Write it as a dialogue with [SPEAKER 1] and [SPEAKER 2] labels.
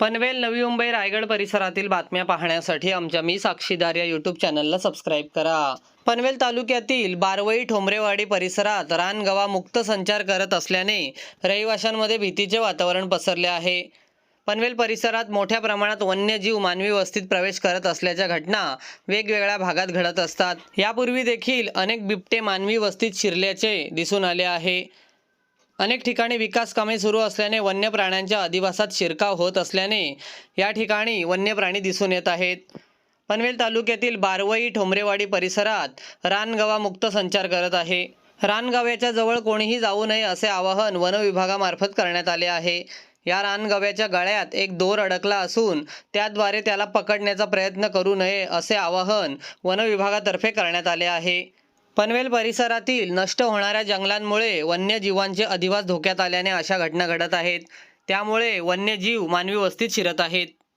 [SPEAKER 1] पनवेल नवी मुंबई रायगड परिसरातील बातम्या पाहण्यासाठी आमच्या मी साक्षीदार या यूट्यूब चॅनलला सबस्क्राईब करा. पनवेल तालुक्यातील बारवई ठोंबरेवाडी परिसरात रानगवा मुक्त संचार करत असल्याने रहिवाशांमध्ये भीतीचे वातावरण पसरले आहे. पनवेल परिसरात मोठ्या प्रमाणात वन्यजीव मानवी वस्तीत प्रवेश करत असल्याच्या घटना वेगवेगळ्या भागात घडत असतात. यापूर्वी देखील अनेक बिबटे मानवी वस्तीत शिरल्याचे दिसून आले आहे. अनेक ठिकाणी विकास कामे सुरू असल्याने वन्य प्राण्यांच्या अधिवासात शिरकाव होत असल्याने या ठिकाणी वन्य प्राणी दिसून येत आहेत. पनवेल तालुक्यातील बारवई ठोंबरेवाडी परिसरात रानगवा मुक्त संचार करत आहे. रानगव्याच्या जवळ कोणीही जाऊ नये असे आवाहन वनविभागामार्फत करण्यात आले आहे. या रानगव्याच्या गळ्यात एक दोर अडकला असून त्याद्वारे त्याला पकडण्याचा प्रयत्न करू नये असे आवाहन वनविभागातर्फे करण्यात आले आहे. पनवेल परिसरातील नष्ट होणाऱ्या जंगलांमुळे वन्यजीवांचे अधिवास धोक्यात आल्याने अशा घटना घडत आहेत. त्यामुळे वन्यजीव मानवी वस्तीत शिरत आहेत.